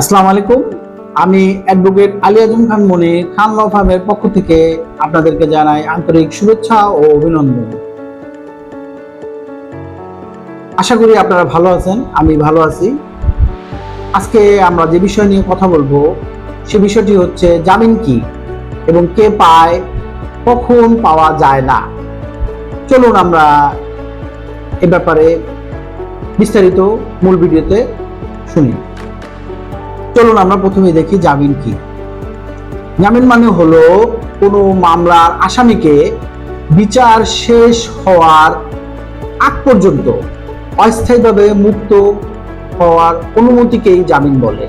আসসালামু আলাইকুম। আমি অ্যাডভোকেট আলী আজম খান মনি, খান ল ফার্মের পক্ষ থেকে আপনাদেরকে জানাই আন্তরিক শুভেচ্ছা ও অভিনন্দন। আশা করি আপনারা ভালো আছেন, আমি ভালো আছি। আজকে আমরা যে বিষয় নিয়ে কথা বলব, সে বিষয়টি হচ্ছে জামিন কি এবং কে পায়, কখন পাওয়া যায় না। চলুন আমরা এ ব্যাপারে বিস্তারিত মূল ভিডিওতে শুনি। চলুন আমরা প্রথমে দেখি জামিন কি। জামিন মানে হলো কোনো মামলার আসামিকে বিচার শেষ হওয়ার আগ পর্যন্ত অস্থায়ীভাবে মুক্ত হওয়ার অনুমতিকেই জামিন বলে।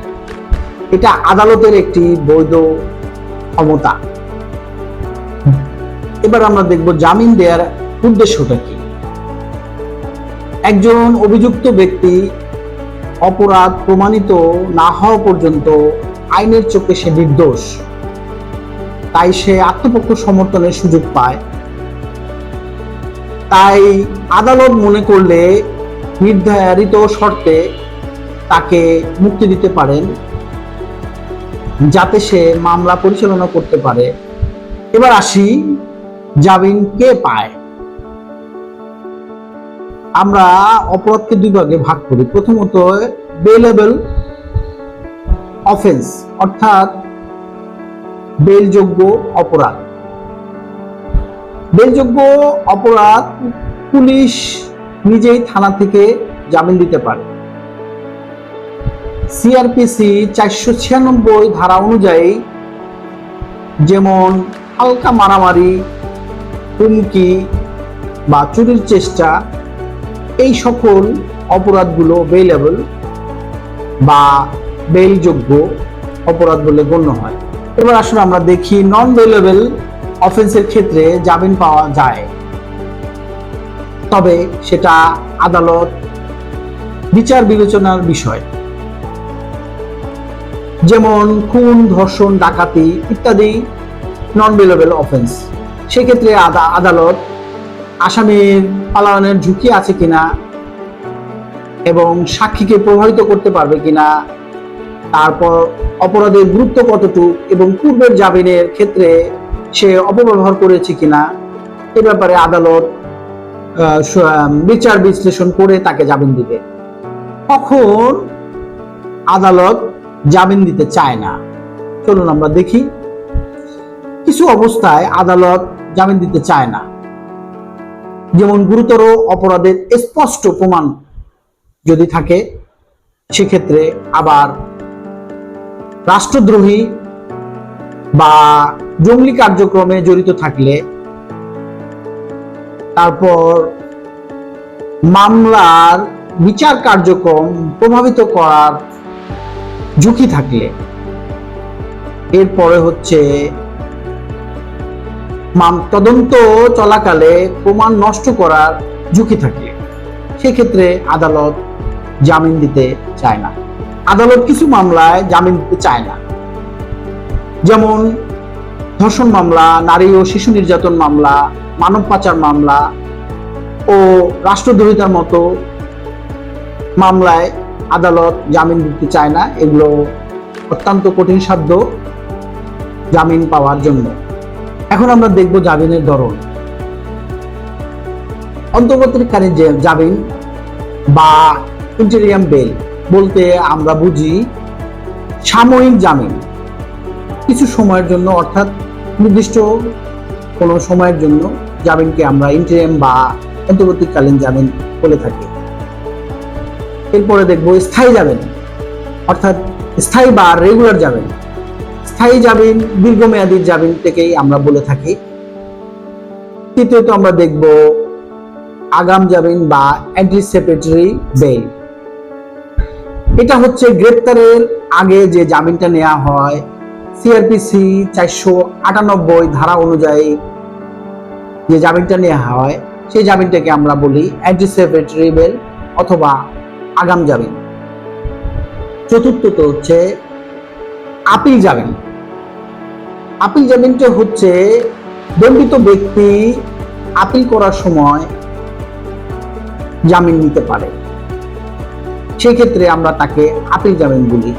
এটা আদালতের একটি বৈধ ক্ষমতা। এবার আমরা দেখব জামিন দেওয়ার উদ্দেশ্যটা কি। একজন অভিযুক্ত ব্যক্তি অপরাধ প্রমাণিত না হওয়া পর্যন্ত আইনের চোখে সে নির্দোষ। তাই সে আত্মপক্ষ সমর্থনের সুযোগ পায়। তাই আদালত মনে করলে নির্ধারিত শর্তে তাকে মুক্তি দিতে পারেন, যাতে সে মামলা পরিচালনা করতে পারে। এবার আসি জামিন কে পায়? আমরা অপরাধকে দুই ভাগে ভাগ করি। প্রথমত বেলেবল অফেন্স অর্থাৎ বেলযোগ্য অপরাধ। বেলযোগ্য অপরাধ পুলিশ নিজেই থানা থেকে জামিন দিতে পারে। সিআরপিসি চারশো ছিয়ানব্বই ধারা অনুযায়ী যেমন হালকা মারামারি, হুমকি বা চুরির চেষ্টা এই সকল অপরাধগুলো বেলেবল বা বেলযোগ্য অপরাধ বলে গণ্য হয়। এবার আসলে আমরা দেখি নন বেলেবল অফেন্সের ক্ষেত্রে জামিন পাওয়া যায়। তবে সেটা আদালত বিচার বিবেচনার বিষয়। যেমন খুন, ধর্ষণ, ডাকাতি ইত্যাদি নন বেলেবল অফেন্স সেক্ষেত্রে আদা- আদালত আসামির পালানোর ঝুঁকি আছে কিনা এবং সাক্ষীকে প্রভাবিত করতে পারবে কিনা, তারপর অপরাধের গুরুত্ব কতটুকু এবং পূর্বের জামিনের ক্ষেত্রে সে অপব্যবহার করেছে কিনা, এ ব্যাপারে আদালত বিচার বিশ্লেষণ করে তাকে জামিন দিবে। কখন আদালত জামিন দিতে চায় না। চলুন আমরা দেখি। কিছু অবস্থায় আদালত জামিন দিতে চায় না। যেমন গুরুতর অপরাধের স্পষ্ট প্রমাণ যদি থাকে, সেক্ষেত্রে আবার রাষ্ট্রদ্রোহী বা জঙ্গলি কার্যক্রমে জড়িত থাকলে তারপর মামলার বিচার কার্যক্রম প্রভাবিত করার ঝুঁকি থাকলে, এরপরে হচ্ছে তদন্ত চলাকালে প্রমাণ নষ্ট করার ঝুঁকি থাকে। সেক্ষেত্রে আদালত জামিন দিতে চায় না। আদালত কিছু মামলায় জামিন দিতে চায় না। যেমন ধর্ষণ মামলা, নারী ও শিশু নির্যাতন মামলা, মানব পাচার মামলা ও রাষ্ট্রদ্রোহিতার মতো মামলায় আদালত জামিন দিতে চায় না। এগুলো অত্যন্ত কঠিন সাধ্য জামিন পাওয়ার জন্য। এখন আমরা দেখব জামিনের ধরন। অন্তর্বর্তীকালীন যে জামিন বা ইন্টেরিয়াম বেল বলতে আমরা বুঝি সাময়িক জামিন। কিছু সময়ের জন্য অর্থাৎ নির্দিষ্ট কোনো সময়ের জন্য জামিনকে আমরা ইন্টেরিয়াম বা অন্তর্বর্তীকালীন জামিন বলে থাকি। এরপরে দেখব স্থায়ী জামিন, অর্থাৎ স্থায়ী বা রেগুলার জামিন। স্থায়ী জামিন, দীর্ঘমেয়াদী জামিন থেকেই আমরা বলে থাকি। তৃতীয়ত আমরা দেখব আগাম জামিন বা অ্যান্টিসিপেটরি বেল এটা হচ্ছে গ্রেপ্তারের আগে যে জামিনটা নেওয়া হয় সিআরপিসি চারশো আটানব্বই ধারা অনুযায়ী যে জামিনটা নেওয়া হয়, সেই জামিনটাকে আমরা বলি অ্যান্টিসিপেটরি বেল অথবা আগাম জামিন। চতুর্থত হচ্ছে আপিল জামিন। আপিল জামিনটা হচ্ছে দণ্ডিত ব্যক্তি আপিল করার সময় জামিন নিতে পারে। সেক্ষেত্রে আমরা তাকে আপিল জামিন বলি।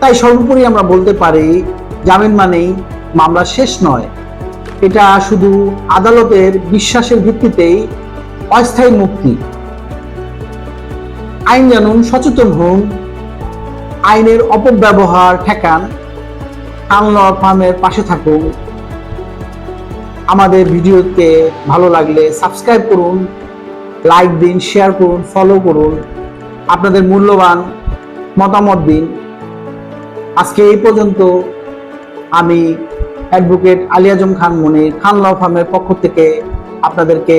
তাই সর্বোপরি আমরা বলতে পারি, জামিন মানেই মামলা শেষ নয়। এটা শুধু আদালতের বিশ্বাসের ভিত্তিতেই অস্থায়ী মুক্তি। আইন জানুন, সচেতন হন আইনের অপব্যবহার ঠেকান আনলর ফার্মের পাশে থাকুন। আমাদের ভিডিওতে ভালো লাগলে সাবস্ক্রাইব করুন, লাইক দিন, শেয়ার করুন, ফলো করুন। আপনাদের মূল্যবান মতামত দিন। আজকে এই পর্যন্ত আমি অ্যাডভোকেট আলী আজম খান মনির খান ল ফার্মের পক্ষ থেকে আপনাদেরকে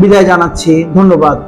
বিদায় জানাচ্ছি। ধন্যবাদ।